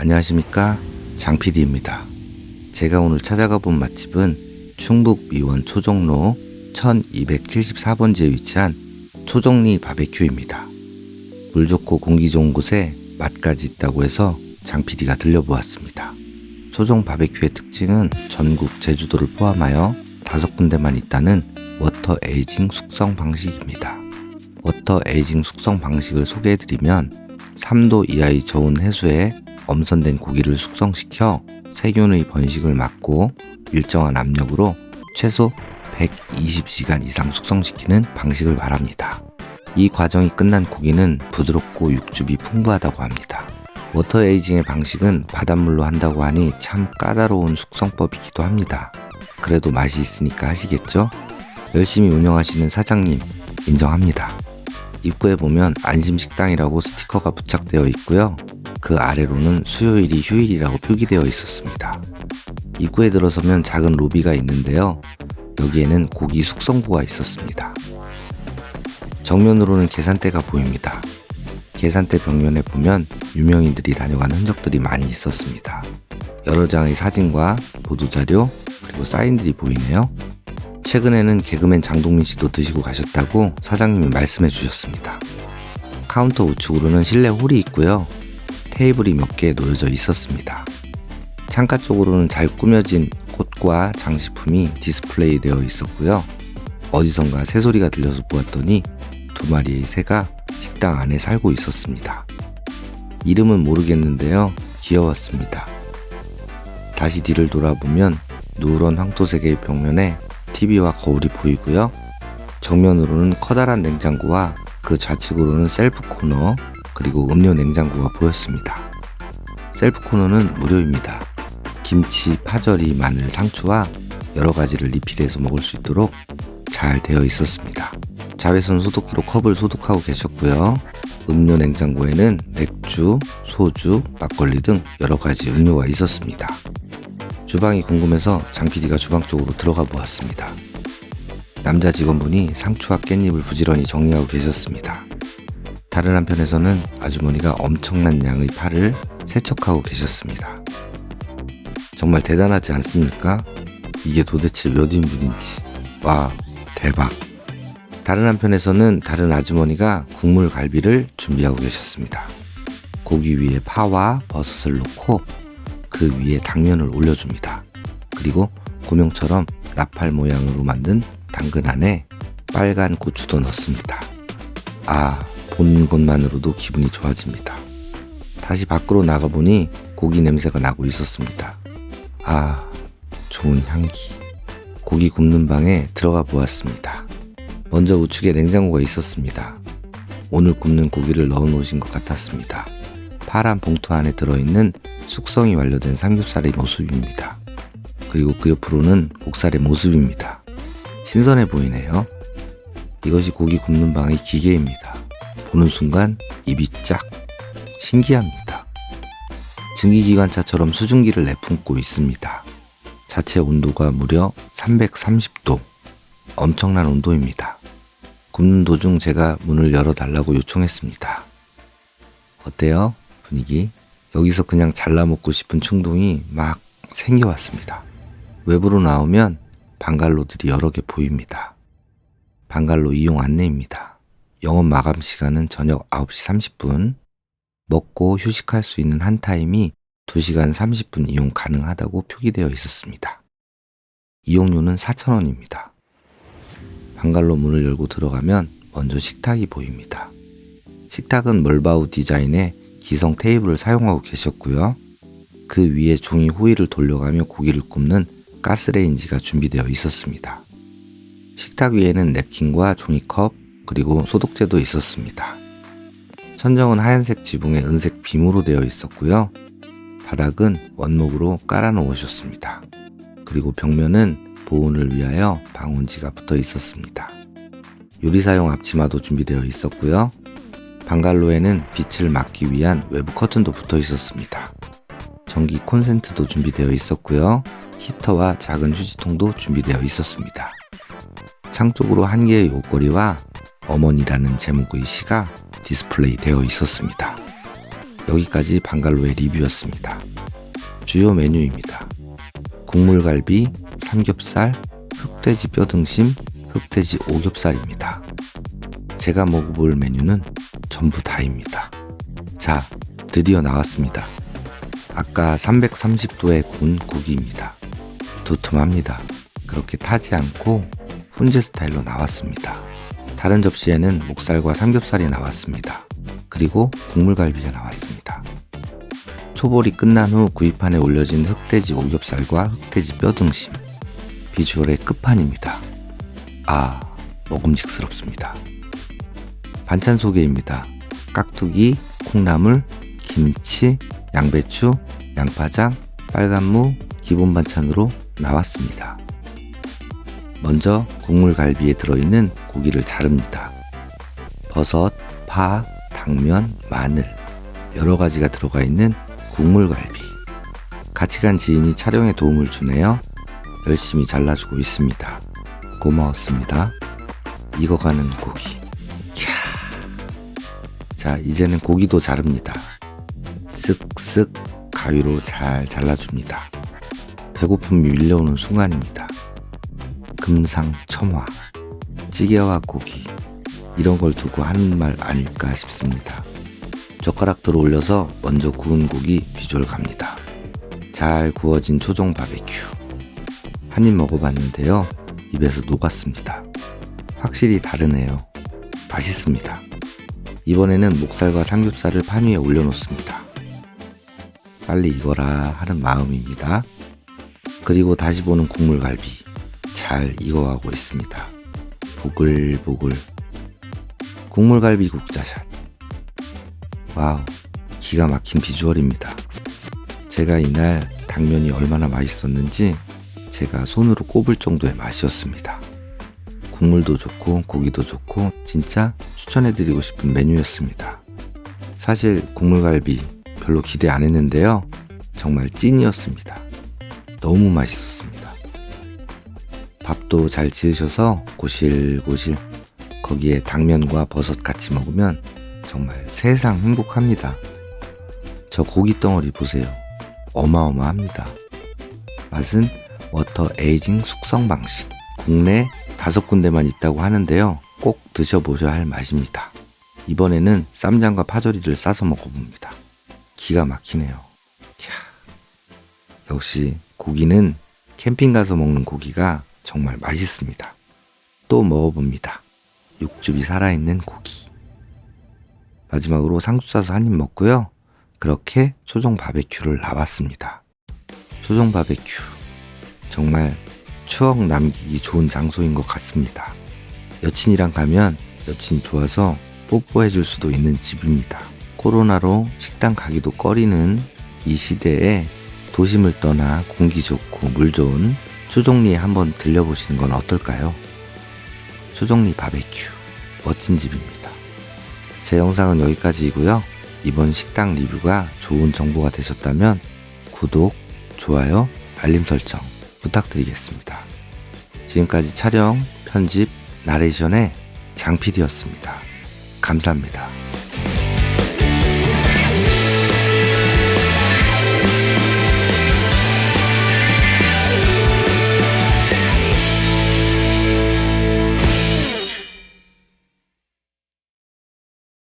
안녕하십니까 장PD입니다. 제가 오늘 찾아가 본 맛집은 충북 미원 초정로 1274번지에 위치한 초정리 바베큐입니다. 물 좋고 공기 좋은 곳에 맛까지 있다고 해서 장PD가 들려보았습니다. 초정 바베큐의 특징은 전국 제주도를 포함하여 다섯 군데만 있다는 워터 에이징 숙성 방식입니다. 워터 에이징 숙성 방식을 소개해드리면 3도 이하의 저온 해수에 엄선된 고기를 숙성시켜 세균의 번식을 막고 일정한 압력으로 최소 120시간 이상 숙성시키는 방식을 말합니다. 이 과정이 끝난 고기는 부드럽고 육즙이 풍부하다고 합니다. 워터 에이징의 방식은 바닷물로 한다고 하니 참 까다로운 숙성법이기도 합니다. 그래도 맛이 있으니까 하시겠죠? 열심히 운영하시는 사장님 인정합니다. 입구에 보면 안심식당이라고 스티커가 부착되어 있고요. 그 아래로는 수요일이 휴일이라고 표기되어 있었습니다. 입구에 들어서면 작은 로비가 있는데요. 여기에는 고기 숙성고가 있었습니다. 정면으로는 계산대가 보입니다. 계산대 벽면에 보면 유명인들이 다녀간 흔적들이 많이 있었습니다. 여러 장의 사진과 보도자료 그리고 사인들이 보이네요. 최근에는 개그맨 장동민 씨도 드시고 가셨다고 사장님이 말씀해 주셨습니다. 카운터 우측으로는 실내 홀이 있고요. 테이블이 몇 개 놓여져 있었습니다. 창가 쪽으로는 잘 꾸며진 꽃과 장식품이 디스플레이 되어 있었고요. 어디선가 새소리가 들려서 보았더니 두 마리의 새가 식당 안에 살고 있었습니다. 이름은 모르겠는데요. 귀여웠습니다. 다시 뒤를 돌아보면 누런 황토색의 벽면에 TV와 거울이 보이고요. 정면으로는 커다란 냉장고와 그 좌측으로는 셀프 코너 그리고 음료 냉장고가 보였습니다. 셀프 코너는 무료입니다. 김치, 파절이, 마늘, 상추와 여러 가지를 리필해서 먹을 수 있도록 잘 되어 있었습니다. 자외선 소독기로 컵을 소독하고 계셨고요. 음료 냉장고에는 맥주, 소주, 막걸리 등 여러 가지 음료가 있었습니다. 주방이 궁금해서 장PD가 주방 쪽으로 들어가 보았습니다. 남자 직원분이 상추와 깻잎을 부지런히 정리하고 계셨습니다. 다른 한편에서는 아주머니가 엄청난 양의 파를 세척하고 계셨습니다. 정말 대단하지 않습니까? 이게 도대체 몇 인분인지. 와, 대박. 다른 한편에서는 다른 아주머니가 국물 갈비를 준비하고 계셨습니다. 고기 위에 파와 버섯을 넣고 그 위에 당면을 올려줍니다. 그리고 고명처럼 나팔 모양으로 만든 당근 안에 빨간 고추도 넣습니다. 아, 보는 것만으로도 기분이 좋아집니다. 다시 밖으로 나가보니 고기 냄새가 나고 있었습니다. 아, 좋은 향기. 고기 굽는 방에 들어가 보았습니다. 먼저 우측에 냉장고가 있었습니다. 오늘 굽는 고기를 넣어 놓으신 것 같았습니다. 파란 봉투 안에 들어있는 숙성이 완료된 삼겹살의 모습입니다. 그리고 그 옆으로는 목살의 모습입니다. 신선해 보이네요. 이것이 고기 굽는 방의 기계입니다. 보는 순간 입이 쫙 신기합니다. 증기기관차처럼 수증기를 내뿜고 있습니다. 자체 온도가 무려 330도. 엄청난 온도입니다. 굽는 도중 제가 문을 열어달라고 요청했습니다. 어때요? 분위기? 여기서 그냥 잘라 먹고 싶은 충동이 막 생겨왔습니다. 외부로 나오면 방갈로들이 여러 개 보입니다. 방갈로 이용 안내입니다. 영업 마감 시간은 저녁 9시 30분. 먹고 휴식할 수 있는 한 타임이 2시간 30분 이용 가능하다고 표기되어 있었습니다. 이용료는 4,000원입니다. 방갈로 문을 열고 들어가면 먼저 식탁이 보입니다. 식탁은 멀바우 디자인의 기성 테이블을 사용하고 계셨고요. 그 위에 종이 호일을 돌려가며 고기를 굽는 가스레인지가 준비되어 있었습니다. 식탁 위에는 냅킨과 종이컵 그리고 소독제도 있었습니다. 천정은 하얀색 지붕에 은색 빔으로 되어 있었고요. 바닥은 원목으로 깔아 놓으셨습니다. 그리고 벽면은 보온을 위하여 방온지가 붙어 있었습니다. 요리사용 앞치마도 준비되어 있었고요. 방갈로에는 빛을 막기 위한 외부 커튼도 붙어 있었습니다. 전기 콘센트도 준비되어 있었고요. 히터와 작은 휴지통도 준비되어 있었습니다. 창 쪽으로 한 개의 옷걸이와 어머니라는 제목의 시가 디스플레이 되어 있었습니다. 여기까지 방갈로의 리뷰였습니다. 주요 메뉴입니다. 국물갈비, 삼겹살, 흑돼지 뼈등심, 흑돼지 오겹살입니다. 제가 먹어볼 메뉴는 전부 다입니다. 자, 드디어 나왔습니다. 아까 330도에 구운 고기입니다. 두툼합니다. 그렇게 타지 않고 훈제 스타일로 나왔습니다. 다른 접시에는 목살과 삼겹살이 나왔습니다. 그리고 국물갈비가 나왔습니다. 초벌이 끝난 후 구이판에 올려진 흑돼지 오겹살과 흑돼지 뼈등심. 비주얼의 끝판입니다. 아, 먹음직스럽습니다. 반찬 소개입니다. 깍두기, 콩나물, 김치, 양배추, 양파장, 빨간무 기본 반찬으로 나왔습니다. 먼저 국물갈비에 들어있는 고기를 자릅니다. 버섯, 파, 당면, 마늘 여러 가지가 들어가 있는 국물갈비. 같이 간 지인이 촬영에 도움을 주네요. 열심히 잘라주고 있습니다. 고마웠습니다. 익어가는 고기. 캬. 자, 이제는 고기도 자릅니다. 쓱쓱 가위로 잘 잘라줍니다. 배고픔이 밀려오는 순간입니다. 금상 첨화. 찌개와 고기. 이런 걸 두고 하는 말 아닐까 싶습니다. 젓가락들을 올려서 먼저 구운 고기 비주얼 갑니다. 잘 구워진 초종 바베큐. 한 입 먹어봤는데요. 입에서 녹았습니다. 확실히 다르네요. 맛있습니다. 이번에는 목살과 삼겹살을 판 위에 올려놓습니다. 빨리 익어라 하는 마음입니다. 그리고 다시 보는 국물갈비. 잘 익어가고 있습니다. 보글보글. 국물갈비 국자샷. 와우, 기가 막힌 비주얼입니다. 제가 이날 당면이 얼마나 맛있었는지 제가 손으로 꼽을 정도의 맛이었습니다. 국물도 좋고 고기도 좋고 진짜 추천해드리고 싶은 메뉴였습니다. 사실 국물갈비 별로 기대 안 했는데요. 정말 찐이었습니다. 너무 맛있었습니다. 밥도 잘 지으셔서 고실고실 거기에 당면과 버섯 같이 먹으면 정말 세상 행복합니다. 저 고기 덩어리 보세요. 어마어마합니다. 맛은 워터 에이징 숙성 방식. 국내 다섯 군데만 있다고 하는데요. 꼭 드셔보셔야 할 맛입니다. 이번에는 쌈장과 파절이를 싸서 먹어봅니다. 기가 막히네요. 캬. 역시 고기는 캠핑 가서 먹는 고기가 정말 맛있습니다. 또 먹어봅니다. 육즙이 살아있는 고기. 마지막으로 상추 싸서 한 입 먹고요. 그렇게 초종 바베큐를 나왔습니다. 초종 바베큐. 정말 추억 남기기 좋은 장소인 것 같습니다. 여친이랑 가면 여친이 좋아서 뽀뽀해 줄 수도 있는 집입니다. 코로나로 식당 가기도 꺼리는 이 시대에 도심을 떠나 공기 좋고 물 좋은 초종리에 한번 들려보시는 건 어떨까요? 초종리 바베큐. 멋진 집입니다. 제 영상은 여기까지이고요. 이번 식당 리뷰가 좋은 정보가 되셨다면 구독, 좋아요, 알림 설정 부탁드리겠습니다. 지금까지 촬영, 편집, 나레이션의 장PD였습니다. 감사합니다.